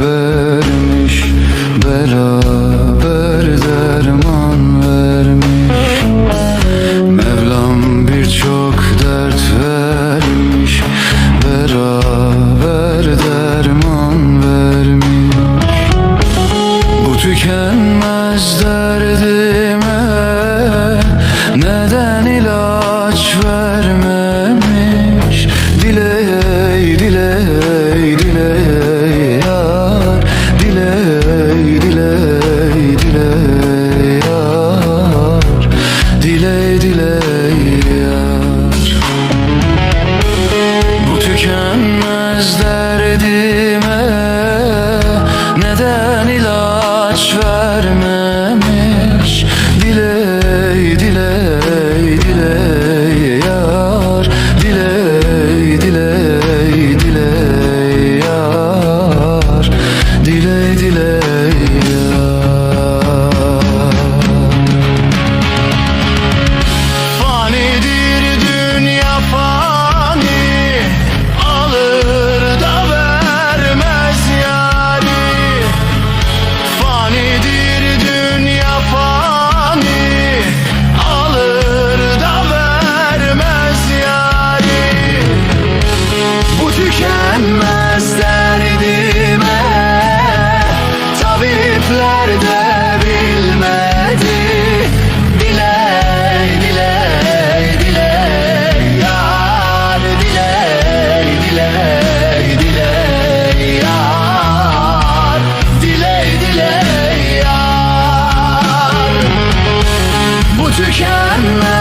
vermiş Beraber derman vermiş. Mevlam birçok dert vermiş Beraber derman vermiş. Bu tükenmez derdime Ne Yeah. tükenmez.